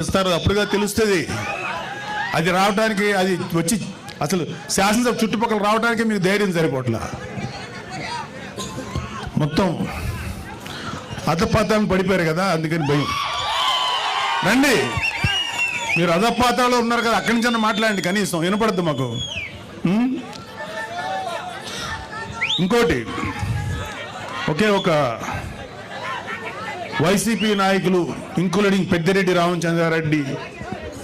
ఇస్తారు అప్పుడుగా తెలుస్తుంది. అది రావడానికి అది వచ్చి అసలు శాసనసభ చుట్టుపక్కల రావడానికి మీకు ధైర్యం సరిపోట్లా? మొత్తం అధపాతాలను పడిపోయారు కదా అందుకని భయం. రండి. మీరు అధపాతాలో ఉన్నారు కదా అక్కడి నుంచి మాట్లాడండి కనీసం వినపడద్దు మాకు. ఇంకోటి ఒకే ఒక వైసీపీ నాయకులు ఇంక్లూడింగ్ పెద్దిరెడ్డి రామచంద్రారెడ్డి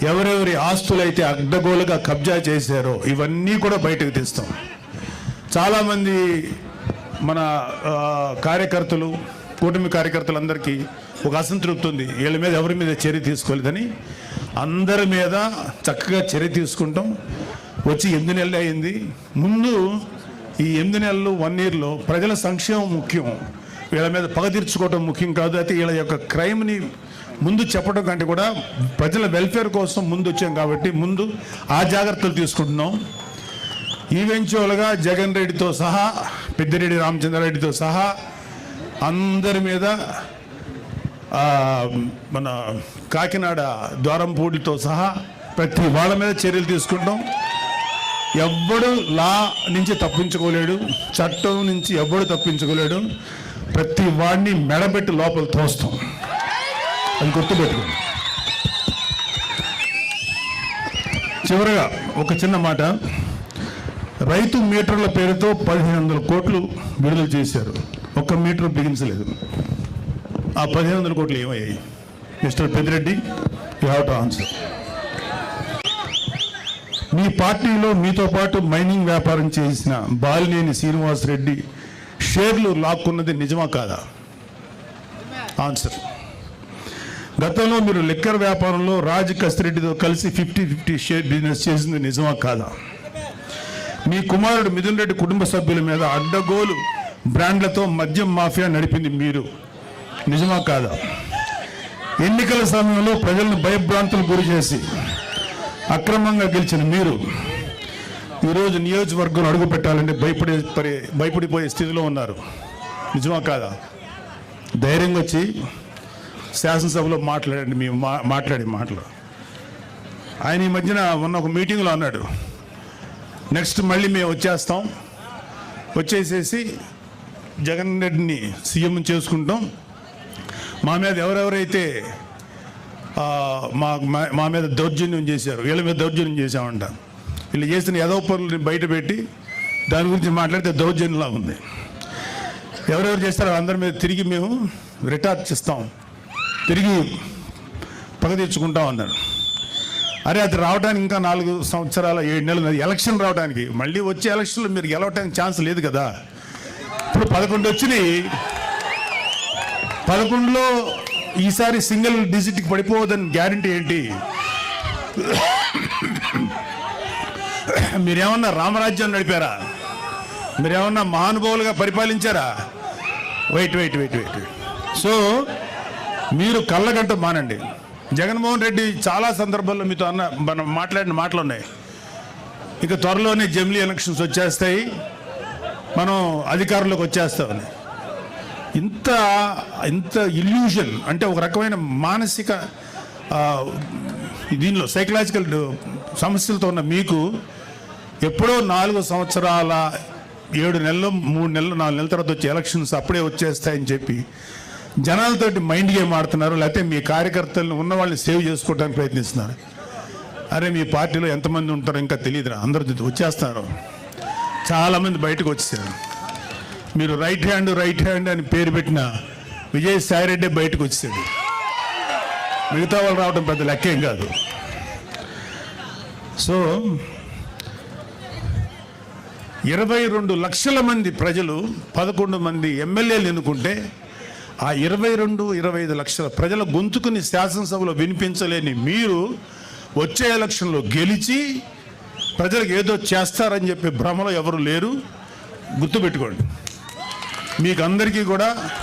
ఎవరెవరి ఆస్తులైతే అడ్డగోలుగా కబ్జా చేశారో ఇవన్నీ కూడా బయటకు తీస్తాం. చాలామంది మన కార్యకర్తలు కూటమి కార్యకర్తలందరికీ ఒక అసంతృప్తి ఉంది. వీళ్ళ మీద ఎవరి మీద చర్య తీసుకోలేదని అందరి మీద చక్కగా చర్య తీసుకుంటాం. వచ్చి ఎనిమిది నెలలు అయింది. ముందు ఈ ఎనిమిది నెలలు వన్ ఇయర్లో ప్రజల సంక్షేమం ముఖ్యం. వీళ్ళ మీద పగ తీర్చుకోవడం ముఖ్యం కాదు. అయితే వీళ్ళ యొక్క క్రైమ్ని ముందు చెప్పడం కంటే కూడా ప్రజల వెల్ఫేర్ కోసం ముందు వచ్చాం కాబట్టి ముందు ఆ జాగ్రత్తలు తీసుకుంటున్నాం. ఈవెంచువల్గా జగన్ రెడ్డితో సహా పెద్దిరెడ్డి రామచంద్రారెడ్డితో సహా అందరి మీద మన కాకినాడ ద్వారంపూడితో సహా ప్రతి వాళ్ళ మీద చర్యలు తీసుకుంటాం ఎవ్వడు లా నుంచి తప్పించుకోలేడు. చట్టం నుంచి ఎవ్వడు తప్పించుకోలేడు. ప్రతి వాడిని మెడబెట్టి లోపల తోస్తాం. అది గుర్తుపెట్టుకోండి చివరగా ఒక చిన్న మాట. రైతు మీటర్ల పేరుతో పదిహేను వందల కోట్లు విడుదల చేశారు. ఒక్క మీటర్ బిగించలేదు. ఆ పదిహేను వందల కోట్లు ఏమయ్యాయి? Mister Peddireddy you have to answer మీ పార్టీలో మీతో పాటు మైనింగ్ వ్యాపారం చేసిన బాలినేని శ్రీనివాస్ రెడ్డి షేర్లు లాక్కున్నది నిజమా కాదా? ఆన్సర్ గతంలో మీరు లిక్కర్ వ్యాపారంలో రాజ్ కసిరెడ్డితో కలిసి ఫిఫ్టీ ఫిఫ్టీ షేర్ బిజినెస్ చేసింది నిజమా కాదా? మీ కుమారుడు మిథున్ రెడ్డి కుటుంబ సభ్యుల మీద అడ్డగోలు బ్రాండ్లతో మద్యం మాఫియా నడిపింది మీరు. నిజమా కాదా? ఎన్నికల సమయంలో ప్రజలను భయభ్రాంతులు గురి చేసి అక్రమంగా గెలిచిన మీరు ఈరోజు నియోజకవర్గం అడుగు పెట్టాలంటే భయపడే పరి భయపడిపోయే స్థితిలో ఉన్నారు. నిజమా కాదా? ధైర్యంగా వచ్చి శాసనసభలో మాట్లాడండి మేము మా మాట్లాడే మాటలు. ఆయన ఈ మధ్యన మొన్న ఒక మీటింగ్లో అన్నాడు. నెక్స్ట్ మళ్ళీ మేము వచ్చేస్తాం. వచ్చేసేసి జగన్ రెడ్డిని సీఎం చేసుకుంటాం. మా మీద ఎవరెవరైతే మా మా- మా మీద దౌర్జన్యం చేశారు వీళ్ళ మీద దౌర్జన్యం చేశామంట. వీళ్ళు చేసిన యదవ పనులని బయట పెట్టి దాని గురించి మాట్లాడితే దౌర్జన్యంలా ఉంది. ఎవరెవరు చేస్తారో అందరి మీద తిరిగి మేము రిటార్చ్ ఇస్తాం తిరిగి పగ తెచ్చుకుంటాం అన్నారు. అరే అది రావడానికి ఇంకా నాలుగు సంవత్సరాల ఏడు నెలలు ఎలక్షన్ రావడానికి మళ్ళీ వచ్చే ఎలక్షన్లో మీరు గెలవడానికి ఛాన్స్ లేదు కదా. ఇప్పుడు పదకొండు వచ్చినాయి. పదకొండులో ఈసారి సింగిల్ డిజిట్కి పడిపోవద్దని గ్యారంటీ ఏంటి? మీరేమన్నా రామరాజ్యం నడిపారా? మీరేమన్నా మహానుభావులుగా పరిపాలించారా? Wait wait wait wait so మీరు కళ్ళగంట మానండి. జగన్మోహన్ రెడ్డి చాలా సందర్భాల్లో మీతో అన్న మనం మాట్లాడిన మాటలు ఉన్నాయి ఇక త్వరలోనే జమిలీ ఎలక్షన్స్ వచ్చేస్తాయి. మనం అధికారంలోకి వచ్చేస్తామని. ఇంత ఇంత ఇల్యూషన్ అంటే ఒక రకమైన మానసిక దీనిలో సైకలాజికల్ సమస్యలతో ఉన్న మీకు ఎప్పుడో నాలుగు సంవత్సరాల ఏడు నెలలు మూడు నెలలు నాలుగు నెలల తర్వాత వచ్చే ఎలక్షన్స్ అప్పుడే వచ్చేస్తాయని చెప్పి జనాలతోటి మైండ్ గేమ్ ఆడుతున్నారు లేకపోతే మీ కార్యకర్తలను ఉన్న వాళ్ళని సేవ్ చేసుకోవడానికి ప్రయత్నిస్తున్నారు. అరే మీ పార్టీలో ఎంతమంది ఉంటారో ఇంకా తెలియదురా అందరూ వచ్చేస్తున్నారు చాలామంది బయటకు వచ్చేసారు. మీరు రైట్ హ్యాండ్ రైట్ హ్యాండ్ అని పేరు పెట్టిన విజయసాయి రెడ్డి బయటకు వచ్చాడు మిగతా వాళ్ళు రావడం పెద్ద లెక్కేం కాదు. సో ఇరవై రెండు లక్షల మంది ప్రజలు పదకొండు మంది ఎమ్మెల్యేలు ఎన్నుకుంటే ఆ ఇరవై రెండు ఇరవై ఐదు లక్షల ప్రజల గొంతుకుని శాసనసభలో వినిపించలేని మీరు వచ్చే ఎలక్షన్లో గెలిచి ప్రజలకు ఏదో చేస్తారని చెప్పి భ్రమలో ఎవరు లేరు. గుర్తుపెట్టుకోండి. మీకు అందరికీ కూడా